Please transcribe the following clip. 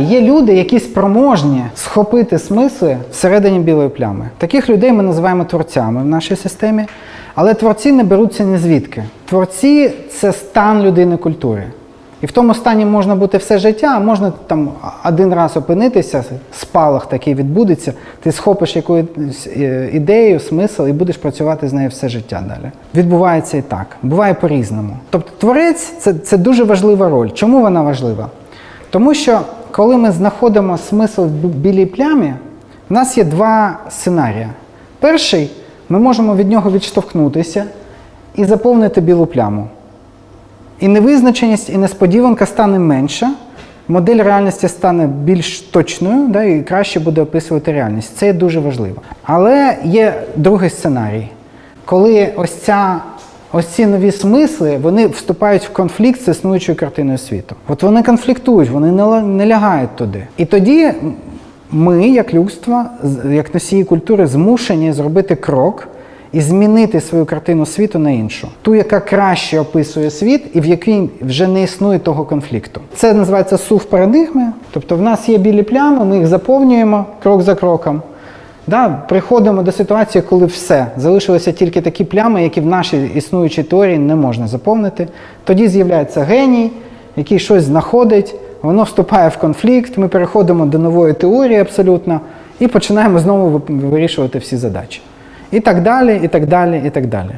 Є люди, які спроможні схопити смисли всередині білої плями. Таких людей ми називаємо творцями в нашій системі. Але творці не беруться ні звідки. Творці це стан людини культури. І в тому стані можна бути все життя, а можна там один раз опинитися, спалах такий відбудеться, ти схопиш якусь е, ідею, смисл і будеш працювати з нею все життя далі. Відбувається і так, буває по-різному. Тобто творець це, це дуже важлива роль. Чому вона важлива? Тому що коли ми знаходимо смисл в білій плямі, в нас є два сценарії. Перший, ми можемо від нього відштовхнутися і заповнити білу пляму. І невизначеність, і несподіванка стане менша, модель реальності стане більш точною, да, і краще буде описувати реальність. Це дуже важливо. Але є другий сценарій, коли ось ця. Ось ці нові смисли вони вступають в конфлікт з існуючою картиною світу. От вони конфліктують, вони не, лягають туди. І тоді ми, як людство, як носії культури, змушені зробити крок і змінити свою картину світу на іншу, ту, яка краще описує світ, і в якій вже не існує того конфлікту. Це називається сув парадигми. Тобто, в нас є білі плями, ми їх заповнюємо крок за кроком. Да, приходимо до ситуації, коли все залишилися тільки такі плями, які в нашій існуючій теорії не можна заповнити. Тоді з'являється геній, який щось знаходить, воно вступає в конфлікт. Ми переходимо до нової теорії абсолютно і починаємо знову ви- вирішувати всі задачі. І так далі, і так далі, і так далі.